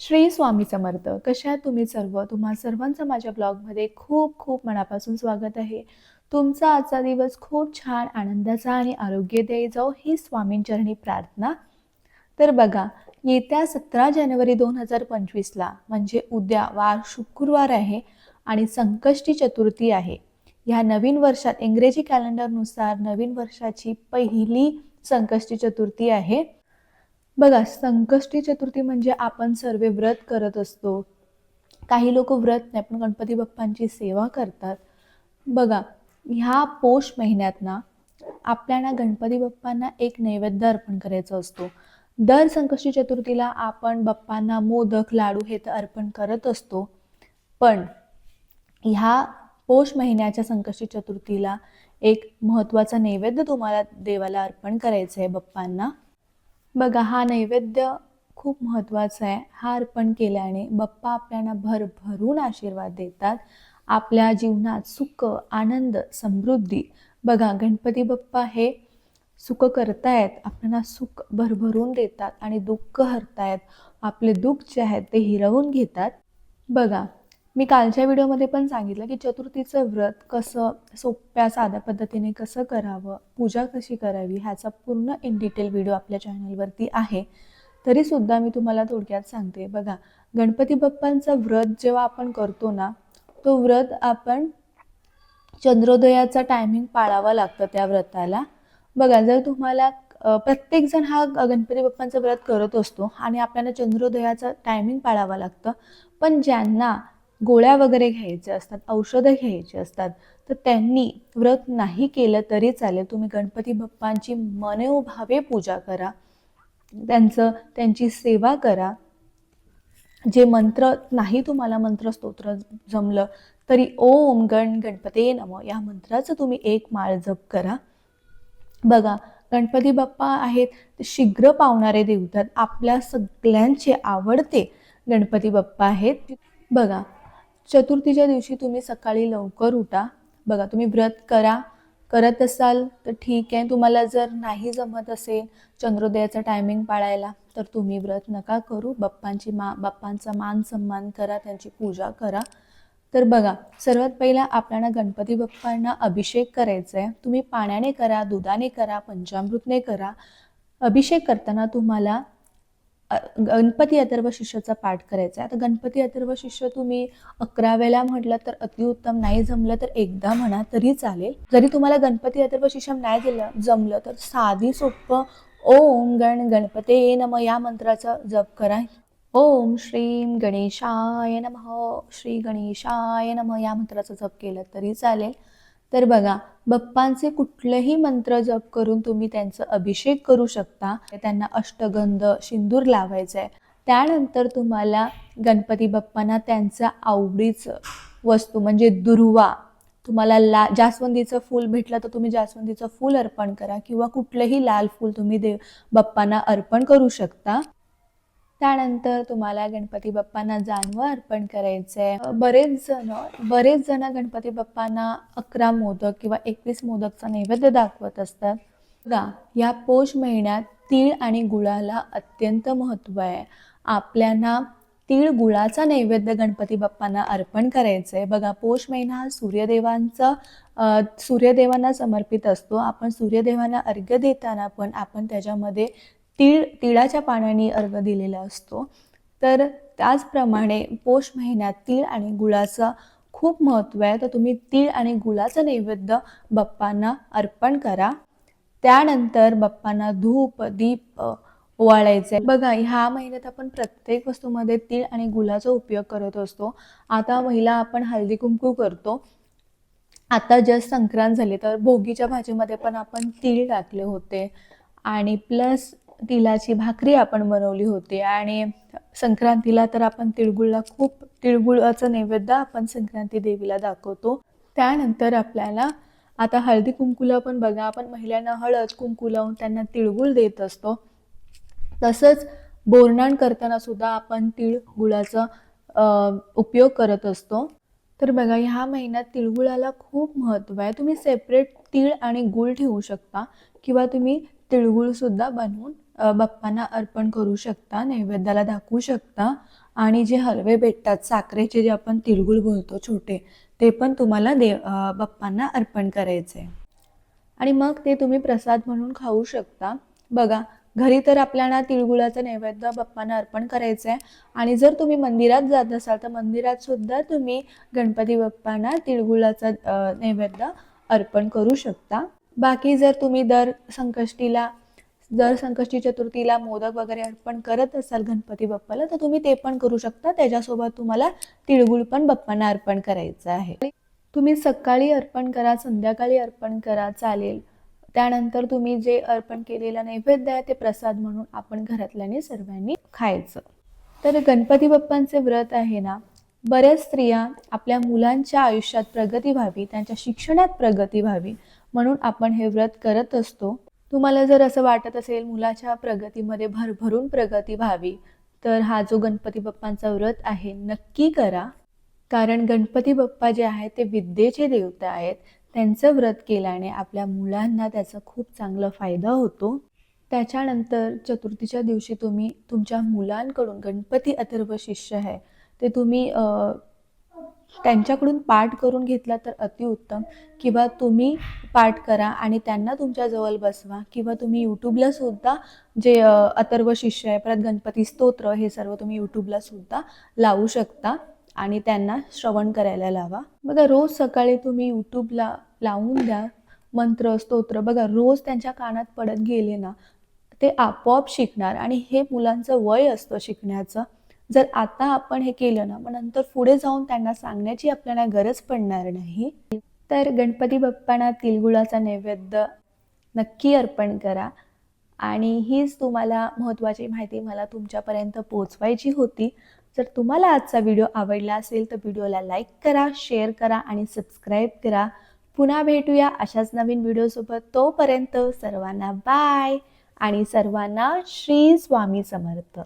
श्री स्वामी समर्थ कशा आहात तुम्ही सर्व? तुम्हा सर्वांचं माझ्या ब्लॉगमध्ये खूप खूप मनापासून स्वागत आहे. तुमचा आजचा दिवस खूप छान आनंदाचा आणि आरोग्यदायी जाऊ ही स्वामींचरणी प्रार्थना. तर बघा येत्या सतरा जानेवारी दोन हजार पंचवीसला म्हणजे उद्या वार शुक्रवार आहे आणि संकष्टी चतुर्थी आहे. ह्या नवीन वर्षात इंग्रजी कॅलेंडरनुसार नवीन वर्षाची पहिली संकष्टी चतुर्थी आहे. बघा संकष्टी चतुर्थी म्हणजे आपण सर्व व्रत करत असतो. काही लोक व्रत नाही पण गणपती बाप्पांची सेवा करतात. बघा ह्या पोष महिन्यात ना आपल्याला गणपती बाप्पांना एक नैवेद्य अर्पण करायचा असतो. दर संकष्टी चतुर्थीला आपण बाप्पांना मोदक लाडू हे तर अर्पण करत असतो. पण ह्या पोष महिन्याच्या संकष्टी चतुर्थीला एक महत्त्वाचा नैवेद्य तुम्हाला देवाला अर्पण करायचं आहे बाप्पांना. बघा हा नैवेद्य खूप महत्त्वाचा आहे. हा अर्पण केल्याने बाप्पा आपल्याला भरभरून आशीर्वाद देतात. आपल्या जीवनात सुख आनंद समृद्धी. बघा गणपती बाप्पा हे सुख करतायत आपल्याला सुख भरभरून देतात आणि दुःख हरतायत. आपले दुःख जे आहेत ते हिरवून घेतात. बघा मी कालच्या व्हिडिओमध्ये पण सांगितलं की चतुर्थीचं व्रत कसं सोप्या साध्या पद्धतीने कसं करावं पूजा कशी करावी ह्याचा पूर्ण इन डिटेल व्हिडिओ आपल्या चॅनलवरती आहे. तरीसुद्धा मी तुम्हाला थोडक्यात सांगते. बघा गणपती बाप्पांचं व्रत जेव्हा आपण करतो ना तो व्रत आपण चंद्रोदयाचा टायमिंग पाळावा लागतं त्या व्रताला. बघा जर तुम्हाला प्रत्येकजण हा गणपती बाप्पांचं व्रत करत असतो आणि आपल्याला चंद्रोदयाचं टायमिंग पाळावं लागतं पण ज्यांना गोळ्या वगैरे घ्यायच्या असतात औषधं घ्यायची असतात तर त्यांनी व्रत नाही केलं तरी चालेल. तुम्ही गणपती बाप्पांची मनोभावे पूजा करा त्यांचं त्यांची सेवा करा. जे मंत्र नाही तुम्हाला मंत्र स्तोत्र जमलं तरी ओम गण गणपते नम या मंत्राचं तुम्ही एक माळ जप करा. बघा गणपती बाप्पा आहेत ते शीघ्र पावणारे देवतात आपल्या सगळ्यांचे आवडते गणपती बाप्पा आहेत. बघा चतुर्थीच्या दिवशी तुम्ही सकाळी लवकर उठा. बघा तुम्ही व्रत करा. करत असाल तर ठीक आहे. तुम्हाला जर नाही जमत असेल चंद्रोदयाचं टायमिंग पाळायला तर तुम्ही व्रत नका करू. बाप्पांची मा बाप्पांचा मान सन्मान करा त्यांची पूजा करा. तर बघा सर्वात पहिला आपल्याला गणपती बाप्पांना अभिषेक करायचा आहे. तुम्ही पाण्याने करा दुधाने करा पंचामृतने करा. अभिषेक करताना तुम्हाला गणपती अथर्व शिष्यचा पाठ करायचा आहे. आता गणपती अथर्व शिष्य तुम्ही अकरा म्हटलं तर अतिउत्तम नाही जमलं तर एकदा म्हणा तरी चालेल. जरी तुम्हाला गणपती अथर्व शिष्यम नाही दिलं जमलं तर साधी सोपं ओम गण गणपते नम या मंत्राचा जप करा. ओम श्रीम गणेशाय नमः श्री गणेशाय नम या मंत्राचा जप केलं तरी चालेल. तर बघा बाप्पांचे कुठलेही मंत्र जप करून तुम्ही त्यांचं अभिषेक करू शकता. त्यांना अष्टगंध सिंदूर लावायचं आहे त्यानंतर तुम्हाला गणपती बाप्पांना त्यांचं आवडीचं वस्तू म्हणजे दुर्वा. तुम्हाला ला जास्वंदीचं फूल भेटलं तर तुम्ही जास्वंदीचं फूल अर्पण करा किंवा कुठलंही लाल फूल तुम्ही देव बाप्पांना अर्पण करू शकता. त्यानंतर तुम्हाला गणपती बाप्पांना जानवं अर्पण करायचं आहे बरेच जण बरेच जण गणपती बाप्पांना अकरा मोदक किंवा एकवीस मोदकचा नैवेद्य दाखवत असतात. बघा या पोष महिन्यात तीळ आणि गुळाला अत्यंत महत्त्व आहे. आपल्याला तीळ गुळाचा नैवेद्य गणपती बाप्पांना अर्पण करायचं आहे बघा पोष महिना हा सूर्यदेवांचा सूर्यदेवांना समर्पित असतो. आपण सूर्यदेवांना अर्घ्य देताना पण आपण त्याच्यामध्ये तीळ तिळाच्या पाण्याने अर्घ दिलेला असतो. तर त्याचप्रमाणे पोष महिन्यात तीळ आणि गुळाचं खूप महत्त्व आहे. तर तुम्ही तीळ आणि गुळाचं नैवेद्य बाप्पांना अर्पण करा. त्यानंतर बाप्पांना धूप दीप ओवाळायचे बघा ह्या महिन्यात आपण प्रत्येक वस्तूमध्ये तीळ आणि गुळाचा उपयोग करत असतो. आता महिला आपण हळदी कुंकू करतो. आता जस्ट संक्रांत झाली तर भोगीच्या भाजीमध्ये पण आपण तीळ टाकले होते. आणि प्लस तिळाची भाकरी आपण बनवली होती आणि संक्रांतीला तर आपण तिळगुळला खूप तिळगुळाचं नैवेद्य आपण संक्रांती देवीला दाखवतो. त्यानंतर आपल्याला आता हळदी कुंकूला पण बघा आपण महिलांना हळद कुंकू लावून त्यांना तिळगुळ देत असतो. तसंच बोरणाण करताना सुद्धा आपण तिळगुळाचा उपयोग करत असतो. तर बघा ह्या महिन्यात तिळगुळाला खूप महत्त्व आहे. तुम्ही सेपरेट तीळ आणि गुळ ठेवू शकता किंवा तुम्ही तिळगुळसुद्धा बनवून बाप्पांना अर्पण करू शकता नैवेद्याला दाखवू शकता आणि जे हलवे भेटतात साखरेचे जे आपण तिळगुळ बोलतो छोटे ते पण तुम्हाला देव बाप्पांना अर्पण करायचे आहे आणि मग ते तुम्ही प्रसाद म्हणून खाऊ शकता. बघा घरी तर आपल्याला तिळगुळाचं नैवेद्य बाप्पांना अर्पण करायचं आहे आणि जर तुम्ही मंदिरात जात असाल तर मंदिरात सुद्धा तुम्ही गणपती बाप्पांना तिळगुळाचा नैवेद्य अर्पण करू शकता. बाकी जर तुम्ही दर संकष्टीला जर संकष्टी चतुर्थीला मोदक वगैरे अर्पण करत असाल गणपती बाप्पाला तर तुम्ही ते पण करू शकता. त्याच्यासोबत तुम्हाला तिळगुळ पण बाप्पांना अर्पण करायचं आहे. तुम्ही सकाळी अर्पण करा संध्याकाळी अर्पण करा चालेल. त्यानंतर तुम्ही जे अर्पण केलेलं नैवेद्य आहे ते प्रसाद म्हणून आपण घरातल्याने सर्वांनी खायचं. तर गणपती बाप्पांचे व्रत आहे ना बऱ्याच स्त्रिया आपल्या मुलांच्या आयुष्यात प्रगती व्हावी त्यांच्या शिक्षणात प्रगती व्हावी म्हणून आपण हे व्रत करत असतो. तुम्हाला जर असं वाटत असेल मुलाच्या प्रगतीमध्ये भरभरून प्रगती व्हावी तर हा जो गणपती बाप्पांचा व्रत आहे नक्की करा. कारण गणपती बाप्पा जे आहेत ते विद्येचे देवता आहेत. त्यांचं व्रत केल्याने आपल्या मुलांना त्याचा खूप चांगला फायदा होतो. त्याच्यानंतर चतुर्थीच्या दिवशी तुम्ही तुमच्या मुलांकडून गणपती अथर्व शिष्य आहे ते तुम्ही त्यांच्याकडून पाठ करून घेतला तर अतिउत्तम किंवा तुम्ही पाठ करा आणि त्यांना तुमच्याजवळ बसवा. किंवा तुम्ही यूट्यूबला सुद्धा जे अतर्व अथर्व शिष्य आहे परत गणपती स्तोत्र हे सर्व तुम्ही यूट्यूबला सुद्धा लावू शकता आणि त्यांना श्रवण करायला लावा. बघा रोज सकाळी तुम्ही यूट्यूबला लावून द्या. मंत्र स्तोत्र बघा रोज त्यांच्या कानात पडत गेले ना ते आपोआप शिकणार आणि हे मुलांचं वय असतं शिकण्याचं. जर आता आपण हे केलं ना मग नंतर पुढे जाऊन त्यांना सांगण्याची आपल्याला गरज पडणार नाही. तर गणपती बाप्पांना तिळगुळाचा नैवेद्य नक्की अर्पण करा. आणि हीच तुम्हाला महत्त्वाची माहिती मला तुमच्यापर्यंत पोचवायची होती. जर तुम्हाला आजचा व्हिडिओ आवडला असेल तर व्हिडिओला लाईक करा शेअर करा आणि सबस्क्राईब करा. पुन्हा भेटूया अशाच नवीन व्हिडिओसोबत. तोपर्यंत सर्वांना बाय आणि सर्वांना श्री स्वामी समर्थ.